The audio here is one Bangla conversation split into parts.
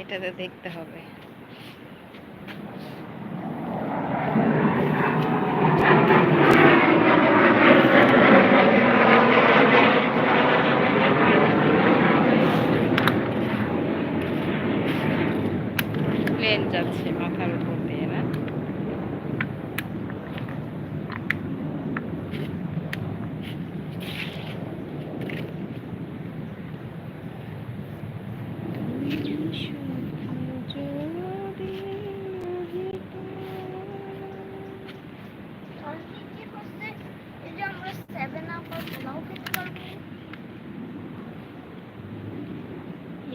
এটাতে দেখতে হবে। প্লেন যাচ্ছে মাথার উপর দিয়ে না কালকে কি করছে? এই যে আমরা seven up আর পোলাও খেতে পারব।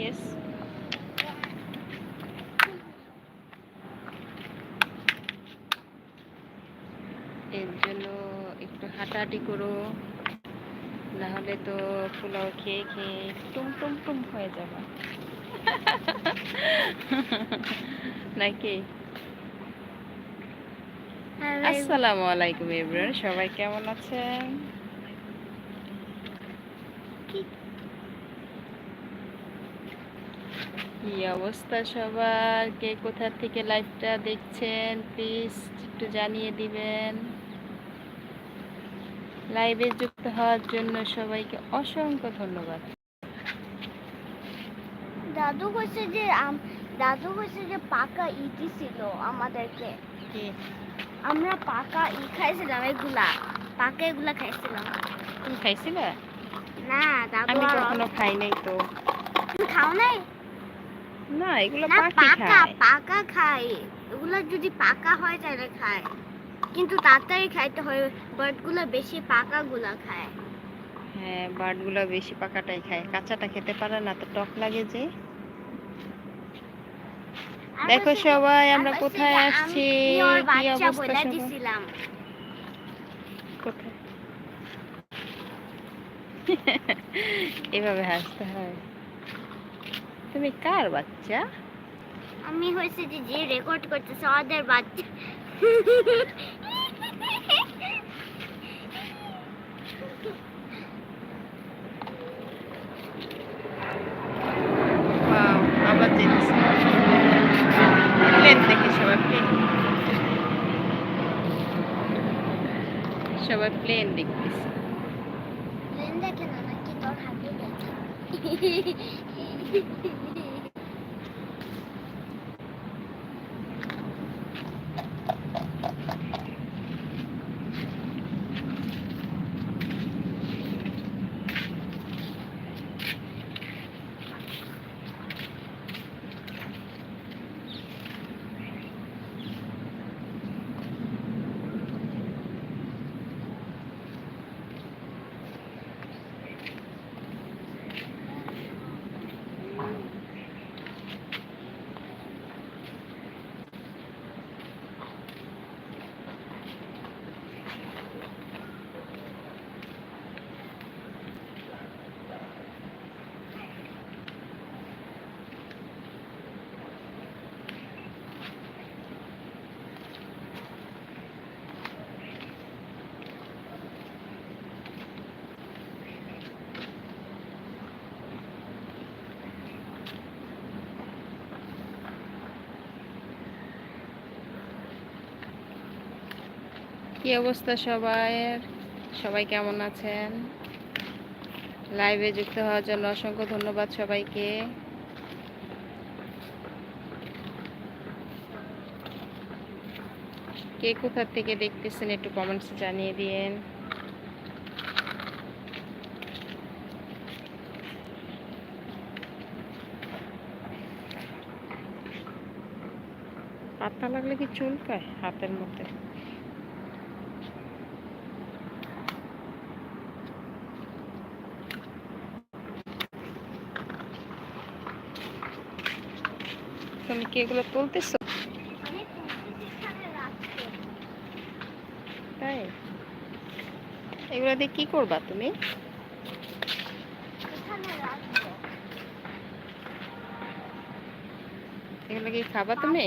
ইয়েস এর জন্য একটু হাঁটাহাঁটি করো না হলে তো পোলাও খেয়ে খেয়ে টুম টুম টুম হয়ে যাবে। নাকি? এই- আসসালামু আলাইকুম এভরিওয়ান। সবাই কেমন আছেন কি- কি অবস্থা সবার? কে কোথা থেকে লাইভটা দেখছেন? প্লিজ একটু জানিয়ে দিবেন। লাইভে যুক্ত হওয়ার জন্য সবাইকে অসংখ্য ধন্যবাদ। দাদু কইছে যে আম- দাদু কইছে যে পাকা ইটি ছিল আমাদেরকে। কি? আমরা পাকা ই খাইছিলাম এগুলা। পাকা এগুলা খাইছিলাম। তুমি খাইছিলে? না দাদু আমি কখনো খাই নাই তো। তুমি খাও নাই? না এগুলো পাকা পাকা খায়। এগুলো যদি পাকা হয় তাহলে খায়। কিন্তু তাড়াতাড়ি খাইতে হয় বার্ডগুলো বেশি পাকাগুলা খায়। হ্যাঁ বার্ডগুলো বেশি পাকাটাই খায়। কাঁচাটা খেতে পারে না তো টক লাগে যে। দেখো সবাই আমরা কোথায় আসছি? কি অবস্থা দিছিলাম? কোথায়? এভাবে হাসতে হয়। তুমি কার বাচ্চা? আমি হয়েছে যে যে রেকর্ড করতেছে ওদের বাচ্চা। সবাই প্লেন সবাই প্লেন দেখতেছে। প্লেন দেখে না নাকি তোর হাতে Thank you. কি অবস্থা সবাইয়ের? সবাই কেমন আছেন? লাইভে যুক্ত হওয়ার জন্য অসংখ্য ধন্যবাদ সবাইকে। কে কোথা থেকে দেখতেছেন একটু কমেন্টসে জানিয়ে দিয়েন। পাতা লাগলে কি চুল পায় হাতের মধ্যে? তুমি কি এগুলো তুলতেছো? তাই? এগুলো দিয়ে কি করবা তুমি? এগুলো কি খাবা তুমি?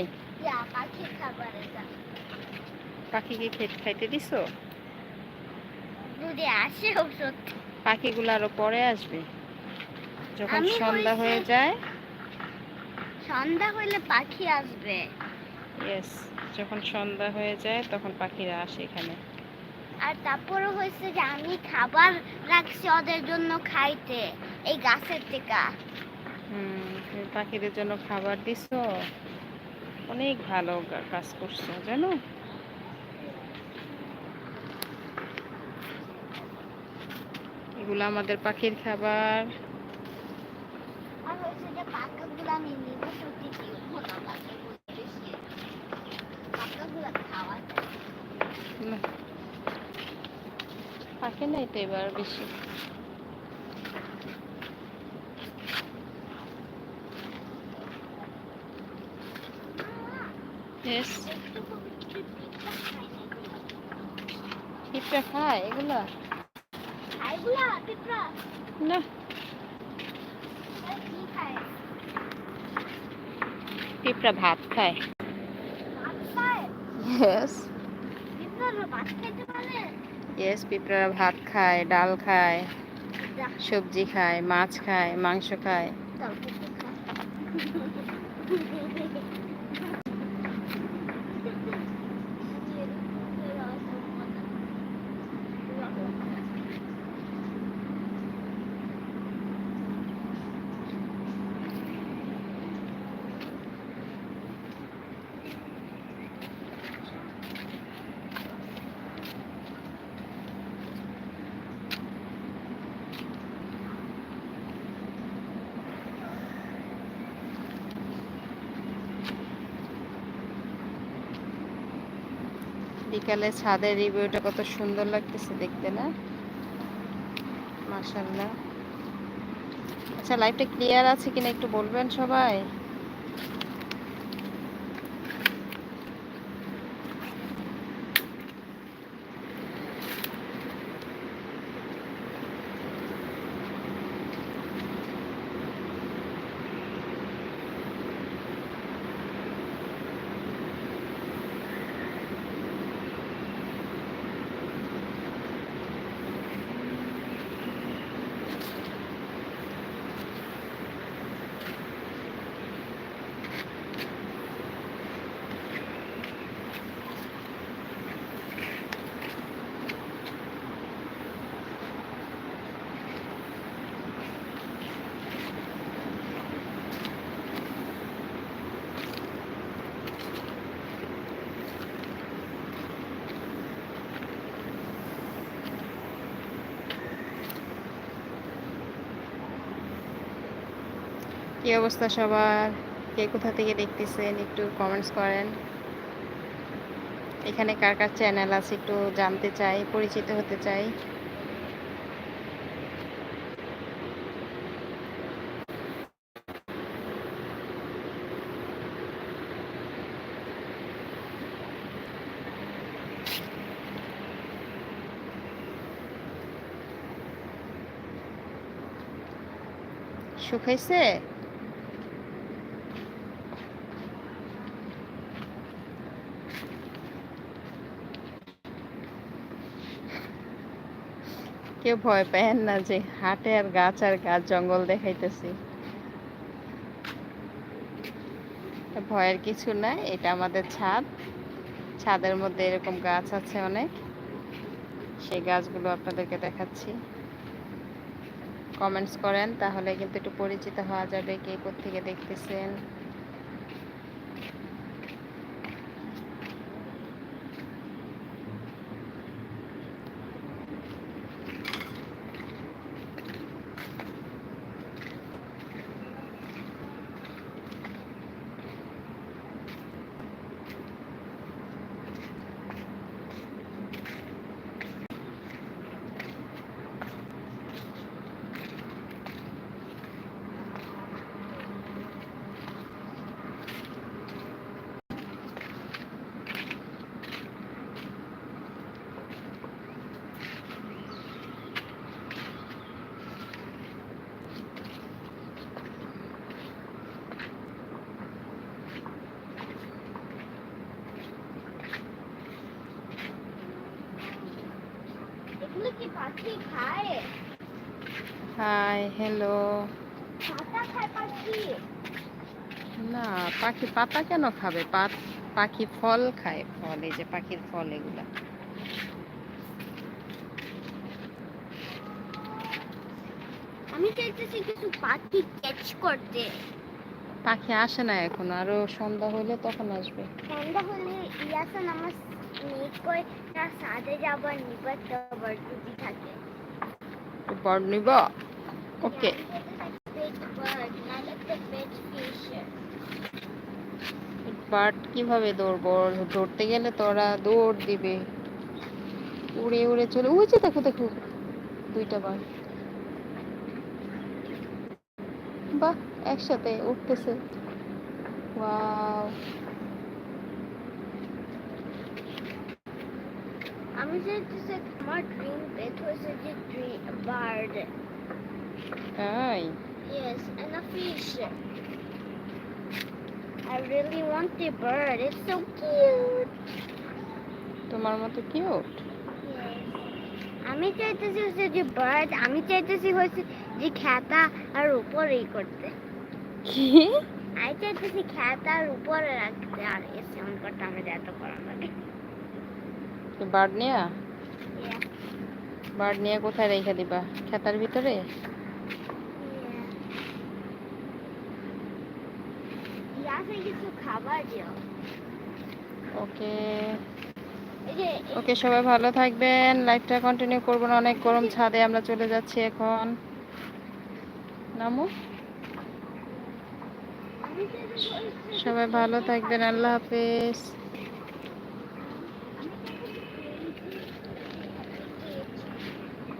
পাখিকে খেতে খাইতে দিছো? পাখিগুলো আরও পরে আসবে। যখন সন্ধ্যা হয়ে যায় সন্ধ্যা হইলে পাখি আসবে। ইয়েস যখন সন্ধ্যা হয়ে যায় তখন পাখিরা আসে এখানে। আর তারপরে হয়েছে যে আমি খাবার রাখছি ওদের জন্য খাইতে এই গাছের থেকে হুম পাখিদের জন্য খাবার দিছো? অনেক ভালো কাজ করছ জানো? এগুলো আমাদের পাখির খাবার। হয়েছে যে আমি নিবো সত্যি কি মোটা পাকাগুলো খাওয়া। পাখি নাই তো এবার বেশি না। পিঁপড়া খায় এগুলা না পিঁপড়া ভাত খায়। ইয়েস পিঁপড়া ভাত ইয়েস পিঁপড়ারা ভাত খায় ডাল খায় সবজি খায় মাছ খায় মাংস খায়। বিকালে ছাদের রিভিউটা কত সুন্দর লাগতেছে দেখতে না? মাসাল্লাহ আচ্ছা লাইভটা ক্লিয়ার আছে কিনা একটু বলবেন সবাই? কি অবস্থা সবার? কে কোথা থেকে দেখতেছেন? একটু কমেন্টস করেন। এখানে কার কার চ্যানেল আছে একটু জানতে চাই, পরিচিত হতে চাই। শুকাইছে কেউ ভয় পেন না যে হাটে আর গাছ আর গাছ জঙ্গল দেখাইতেছি। ভয়ের কিছু নাই, এটা আমাদের ছাদ। ছাদের মধ্যে এরকম গাছ আছে অনেক। সেই গাছগুলো আপনাদেরকে দেখাচ্ছি। কমেন্টস করেন, তাহলে কিন্তু একটু পরিচিত হওয়া যাবে কে থেকে দেখতেছেন এগুলো কি পাখি খায় হাই হ্যালো না পাখি পাতা কেন খাবে? পাখি ফল খায় ফল এই যে পাখির ফল এগুলা। আমি চাইতেছি কিছু পাখি ক্যাচ করতে। পাখি আসে না এখন আরও সন্ধ্যা হইলে তখন আসবে। সন্ধ্যা হলে ইয়াসান আমার কীভাবে দৌড়বো? ধরতে গেলে তোরা দৌড় দিবে। উড়ে উড়ে চলে ওই দেখো দেখো। দুইটা বার। বাহ, একসাথে উঠতেছে। ওয়াও। আমি চাইতেছি আমার ড্রিম পেট হয়েছে যে ড্রিম বার্ড তাই Yes, and a fish. I really want the bird. It's so cute. তোমার মতো কিউট আমি চাইতেছি হচ্ছে যে বার্ড আমি চাইতেছি হচ্ছে যে খেতা আর উপরেই করতে। কি? আমি চাইতেছি খেতার উপরে রাখতে। আর এস এমন করতে আমার এত করা লাগে। বার্ড নিয়া? বার্ড নিয়ে কোথায় রেখে দিবা? খেতার ভিতরে? ওকে। ওকে সবাই ভালো থাকবেন। লাইফটা কন্টিনিউ করব না অনেক গরম ছাদে আমরা চলে যাচ্ছি এখন। নামো? সবাই ভালো থাকবেন আল্লাহ হাফেজ।